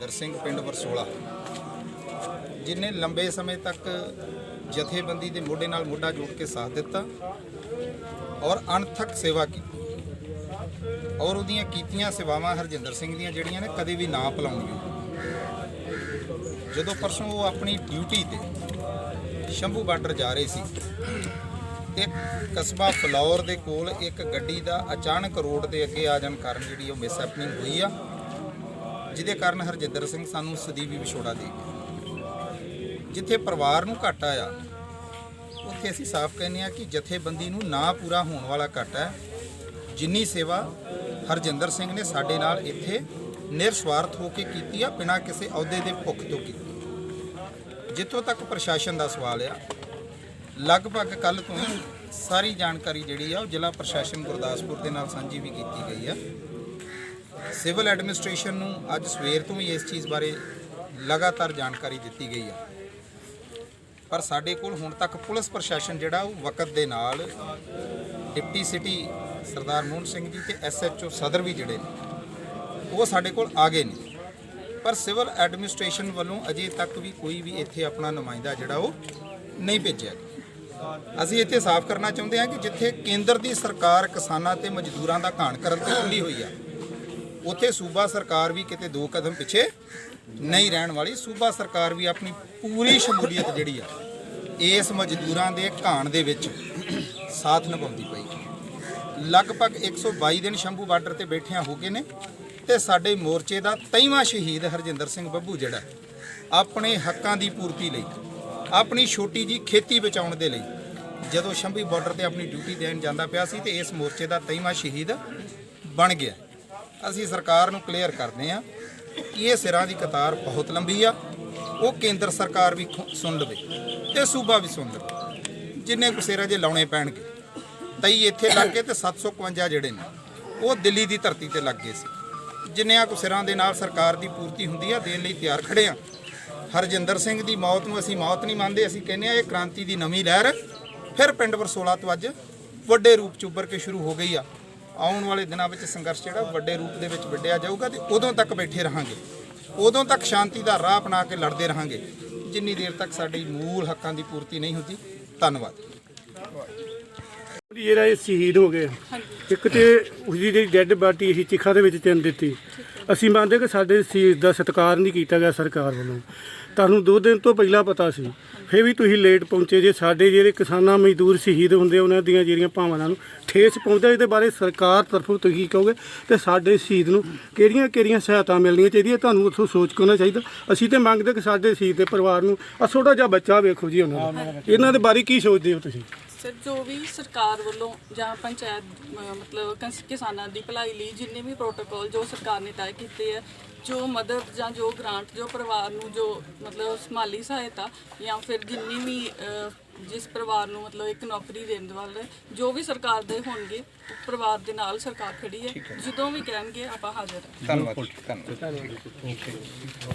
ਹਰਜਿੰਦਰ ਸਿੰਘ, ਪਿੰਡ ਵਰਸੋਲਾ, ਜਿਨੇ ਲੰਬੇ ਸਮੇਂ ਤੱਕ ਜਥੇਬੰਦੀ ਦੇ ਮੋਢੇ ਨਾਲ ਮੋਢਾ ਜੋੜ ਕੇ ਸਾਥ ਦਿੱਤਾ ਔਰ ਅਣਥੱਕ ਸੇਵਾ ਕੀਤੀ ਔਰ ਉਹਦੀਆਂ ਕੀਤੀਆਂ ਸੇਵਾਵਾਂ ਹਰਜਿੰਦਰ ਸਿੰਘ ਦੀਆਂ ਜਿਹੜੀਆਂ ਨੇ, ਕਦੇ ਵੀ ਨਾ ਭੁਲਾਉਣੀਆਂ। ਜਦੋਂ ਪਰਸੋਂ ਉਹ ਆਪਣੀ ਡਿਊਟੀ ਤੇ ਸ਼ੰਭੂ ਬਾਰਡਰ ਜਾ ਰਹੇ ਸੀ ਇੱਕ ਕਸਬਾ ਫਲੌਰ ਦੇ ਕੋਲ ਇੱਕ ਗੱਡੀ ਦਾ ਅਚਾਨਕ ਰੋਡ ਦੇ ਅੱਗੇ ਆ ਜਾਣ ਕਾਰਨ ਜਿਹੜੀ ਉਹ ਮਿਸਹੈਪਨਿੰਗ ਹੋਈ ਆ ਜਿਹਦੇ ਕਾਰਨ ਹਰਜਿੰਦਰ ਸਿੰਘ ਸਾਨੂੰ ਸਦੀਵੀ ਵਿਛੋੜਾ ਦੇ ਗਿਆ ਜਿੱਥੇ ਪਰਿਵਾਰ ਨੂੰ ਘਾਟਾ ਆ, ਉੱਥੇ ਅਸੀਂ ਸਾਫ਼ ਕਹਿੰਦੇ ਆ ਕਿ ਜਥੇਬੰਦੀ ਨੂੰ ਨਾ ਪੂਰਾ ਹੋਣ ਵਾਲਾ ਘਾਟਾ ਹੈ। ਜਿੰਨੀ ਸੇਵਾ ਹਰਜਿੰਦਰ ਸਿੰਘ ਨੇ ਸਾਡੇ ਨਾਲ ਇੱਥੇ ਨਿਰਸਵਾਰਥ ਹੋ ਕੇ ਕੀਤੀ ਆ, ਬਿਨਾਂ ਕਿਸੇ ਅਹੁਦੇ ਦੇ ਭੁੱਖ ਤੋਂ ਕੀਤੀ। ਜਿੱਥੋਂ ਤੱਕ ਪ੍ਰਸ਼ਾਸਨ ਦਾ ਸਵਾਲ ਆ, ਲਗਭਗ ਕੱਲ ਤੋਂ ਹੀ ਸਾਰੀ ਜਾਣਕਾਰੀ ਜਿਹੜੀ ਆ ਉਹ ਜ਼ਿਲ੍ਹਾ ਪ੍ਰਸ਼ਾਸਨ ਗੁਰਦਾਸਪੁਰ ਦੇ ਨਾਲ ਸਾਂਝੀ ਵੀ ਕੀਤੀ ਗਈ ਆ। ਸਿਵਲ ਐਡਮਿਨਿਸਟ੍ਰੇਸ਼ਨ ਨੂੰ ਅੱਜ ਸਵੇਰ ਤੋਂ ਹੀ ਇਸ ਚੀਜ਼ ਬਾਰੇ ਲਗਾਤਾਰ ਜਾਣਕਾਰੀ ਦਿੱਤੀ ਗਈ ਆ। ਪਰ ਸਾਡੇ ਕੋਲ ਹੁਣ ਤੱਕ ਪੁਲਿਸ ਪ੍ਰਸ਼ਾਸਨ ਜਿਹੜਾ ਉਹ ਵਕਤ ਦੇ ਨਾਲ ਡਿਪਟੀ ਸਿਟੀ ਸਰਦਾਰ ਮੋਹਨ ਸਿੰਘ ਜੀ ਤੇ ਐਸਐਚਓ ਸਦਰ ਵੀ ਜਿਹੜੇ ਨੇ, ਉਹ ਸਾਡੇ ਕੋਲ ਆ ਗਏ ਨੇ। ਪਰ ਸਿਵਲ ਐਡਮਿਨਿਸਟ੍ਰੇਸ਼ਨ ਵੱਲੋਂ ਅਜੇ ਤੱਕ ਵੀ ਕੋਈ ਵੀ ਇੱਥੇ ਆਪਣਾ ਨੁਮਾਇੰਦਾ ਜਿਹੜਾ ਉਹ ਨਹੀਂ ਭੇਜਿਆ ਅਸੀਂ ਇੱਥੇ ਸਾਫ਼ ਕਰਨਾ ਚਾਹੁੰਦੇ ਹਾਂ ਕਿ ਜਿੱਥੇ ਕੇਂਦਰ ਦੀ ਸਰਕਾਰ ਕਿਸਾਨਾਂ ਤੇ ਮਜ਼ਦੂਰਾਂ ਦਾ ਘਾਣ ਕਰਨ ਤੇ ਖੁੱਲੀ ਹੋਈ ਆ ਉੱਥੇ ਸੂਬਾ ਸਰਕਾਰ ਵੀ ਕਿਤੇ ਦੋ ਕਦਮ ਪਿੱਛੇ ਨਹੀਂ ਰਹਿਣ ਵਾਲੀ। ਸੂਬਾ ਸਰਕਾਰ ਵੀ ਆਪਣੀ ਪੂਰੀ ਸ਼ਮੂਲੀਅਤ ਜਿਹੜੀ ਆ, ਇਸ ਮਜ਼ਦੂਰਾਂ ਦੇ ਘਾਣ ਦੇ ਵਿੱਚ ਸਾਥ ਨਿਭਾਉਂਦੀ ਪਈ। ਲਗਭਗ 122 ਦਿਨ ਸ਼ੰਭੂ ਬਾਰਡਰ ਤੇ ਬੈਠਿਆਂ ਹੋ ਗਏ ਨੇ ਤੇ ਸਾਡੇ ਮੋਰਚੇ ਦਾ 23ਵਾਂ ਸ਼ਹੀਦ ਹਰਜਿੰਦਰ ਸਿੰਘ ਬੱਬੂ ਜਿਹੜਾ, ਆਪਣੇ ਹੱਕਾਂ ਦੀ ਪੂਰਤੀ ਲਈ, ਆਪਣੀ ਛੋਟੀ ਜੀ ਖੇਤੀ ਬਚਾਉਣ ਦੇ ਲਈ, ਜਦੋਂ ਸ਼ੰਭੂ ਬਾਰਡਰ ਤੇ ਆਪਣੀ ਡਿਊਟੀ ਦੇਣ ਜਾਂਦਾ ਪਿਆ ਸੀ ਤੇ ਇਸ ਮੋਰਚੇ ਦਾ 23ਵਾਂ ਸ਼ਹੀਦ ਬਣ ਗਿਆ। ਅਸੀਂ ਸਰਕਾਰ ਨੂੰ ਕਲੀਅਰ ਕਰਦੇ ਹਾਂ ਕਿ ਇਹ ਸਿਰਾਂ ਦੀ ਕਤਾਰ ਬਹੁਤ ਲੰਬੀ ਆ, ਉਹ ਕੇਂਦਰ ਸਰਕਾਰ ਵੀ ਖੁ- ਸੁਣ ਲਵੇ ਤੇ ਸੂਬਾ ਵੀ ਸੁਣ ਲਵੇ। ਜਿੰਨੇ ਕੁ ਸਿਰਾਂ ਜੇ ਲਾਉਣੇ ਪੈਣਗੇ ਤਈ ਇੱਥੇ ਲੱਗ ਗਏ ਤੇ 751 ਜਿਹੜੇ ਨੇ, ਉਹ ਦਿੱਲੀ ਦੀ ਧਰਤੀ ਤੇ ਲੱਗ ਗਏ ਸੀ। ਜਿੰਨਿਆਂ ਕੁ ਸਿਰਾਂ ਦੇ ਨਾਲ ਸਰਕਾਰ ਦੀ ਪੂਰਤੀ ਹੁੰਦੀ ਆ, ਦੇਣ ਲਈ ਤਿਆਰ ਖੜੇ ਆ। ਹਰਜਿੰਦਰ ਸਿੰਘ ਦੀ ਮੌਤ ਨੂੰ ਅਸੀਂ ਮੌਤ ਨਹੀਂ ਮੰਨਦੇ, ਅਸੀਂ ਕਹਿੰਦੇ ਆ ਇਹ ਕ੍ਰਾਂਤੀ ਦੀ ਨਵੀਂ ਲਹਿਰ ਫਿਰ ਪਿੰਡ ਵਰਸੋਲਾ ਤੋਂ ਅੱਜ ਵੱਡੇ ਰੂਪ ਚ ਉੱਭਰ ਕੇ ਸ਼ੁਰੂ ਹੋ ਗਈ ਆ। ਆਉਣ ਵਾਲੇ ਦਿਨਾਂ ਵਿੱਚ ਸੰਘਰਸ਼ ਜਿਹੜਾ ਵੱਡੇ ਰੂਪ ਦੇ ਵਿੱਚ ਵੱਡਿਆ ਜਾਊਗਾ ਤੇ ਉਦੋਂ ਤੱਕ ਬੈਠੇ ਰਹਾਂਗੇ। ਉਦੋਂ ਤੱਕ ਸ਼ਾਂਤੀ ਦਾ ਰਾਹ ਅਪਣਾ ਕੇ ਲੜਦੇ ਰਹਾਂਗੇ। ਜਿੰਨੀ ਦੇਰ ਤੱਕ ਸਾਡੀ ਮੂਲ ਹੱਕਾਂ ਦੀ ਪੂਰਤੀ ਨਹੀਂ ਹੁੰਦੀ, ਧੰਨਵਾਦ। ਜਿਹੜਾ ਇਹ ਸ਼ਹੀਦ ਹੋ ਗਏ। ਇੱਕ ਤੇ ਉਸਦੀ ਜਿਹੜੀ ਡੈੱਡ ਬਾਡੀ ਅਸੀਂ ਚਿਖਾ ਦੇ ਵਿੱਚ ਚਿਣ ਦਿੱਤੀ। ਅਸੀਂ ਮੰਨਦੇ ਕਿ ਸਾਡੇ ਸ਼ਹੀਦ ਦਾ ਸਤਿਕਾਰ ਨਹੀਂ ਕੀਤਾ ਗਿਆ ਸਰਕਾਰ ਵੱਲੋਂ। ਤੁਹਾਨੂੰ ਦੋ ਦਿਨ ਤੋਂ ਪਹਿਲਾਂ ਪਤਾ ਸੀ। ਫਿਰ ਵੀ ਤੁਸੀਂ ਲੇਟ ਪਹੁੰਚੇ ਜੇ ਸਾਡੇ ਜਿਹੜੇ ਕਿਸਾਨਾਂ, ਮਜ਼ਦੂਰ ਸ਼ਹੀਦ ਹੁੰਦੇ ਉਹਨਾਂ ਦੀਆਂ ਜਿਹੜੀਆਂ ਭਾਵਨਾਵਾਂ ਨੂੰ ਠੇਸ ਪਹੁੰਚਦਾ ਇਹਦੇ ਬਾਰੇ ਸਰਕਾਰ ਤਰਫੋਂ ਤੁਸੀਂ ਕਹੋਗੇ? ਤੇ ਸਾਡੇ ਸ਼ਹੀਦ ਨੂੰ ਕਿਹੜੀਆਂ ਕਿਹੜੀਆਂ ਸਹਾਇਤਾ ਮਿਲਣੀਆਂ ਚਾਹੀਦੀਆਂ? ਤੁਹਾਨੂੰ ਉੱਥੋਂ ਸੋਚ ਕੇ ਹੋਣਾ ਚਾਹੀਦਾ। ਅਸੀਂ ਤੇ ਮੰਗਦੇ ਕਿ ਸਾਡੇ ਸ਼ਹੀਦ ਦੇ ਪਰਿਵਾਰ ਨੂੰ ਆ ਛੋਟਾ ਜਿਹਾ ਬੱਚਾ ਵੇਖੋ ਜੀ ਉਹਨਾਂ ਦਾ। ਇਹਨਾਂ ਦੇ ਬਾਰੇ ਕੀ ਸੋਚਦੇ ਹੋ ਤੁਸੀਂ? ਸਰ ਜੋ ਵੀ ਸਰਕਾਰ ਵੱਲੋਂ ਜਾਂ ਪੰਚਾਇਤ ਅਹ ਮਤਲਬ ਕਿਸ- ਕਿਸਾਨਾਂ ਦੀ ਭਲਾਈ ਲਈ ਜਿੰਨੇ ਵੀ ਪ੍ਰੋਟੋਕਾਲ ਜੋ ਸਰਕਾਰ ਨੇ ਤੈਅ ਕੀਤੇ ਆ ਜੋ ਮਦਦ ਜਾਂ ਜੋ ਗ੍ਰਾਂਟ ਜੋ ਪਰਿਵਾਰ ਨੂੰ ਜੋ ਮਤਲਬ ਮਾਲੀ ਸਹਾਇਤਾ ਜਾਂ ਫਿਰ ਜਿੰਨੀ ਵੀ ਅਹ, ਜਿਸ ਪਰਿਵਾਰ ਨੂੰ ਮਤਲਬ ਇੱਕ ਨੌਕਰੀ ਦੇਣ ਵਾਲੇ ਜੋ ਵੀ ਸਰਕਾਰ ਦੇ ਹੋਣਗੇ ਉਹ ਪਰਿਵਾਰ ਦੇ ਨਾਲ ਸਰਕਾਰ ਖੜੀ ਹੈ। ਜਦੋਂ ਵੀ ਕਹਿਣਗੇ ਆਪਾਂ ਹਾਜ਼ਰ ਹਾਂ। ਧੰਨਵਾਦ ਧੰਨਵਾਦ।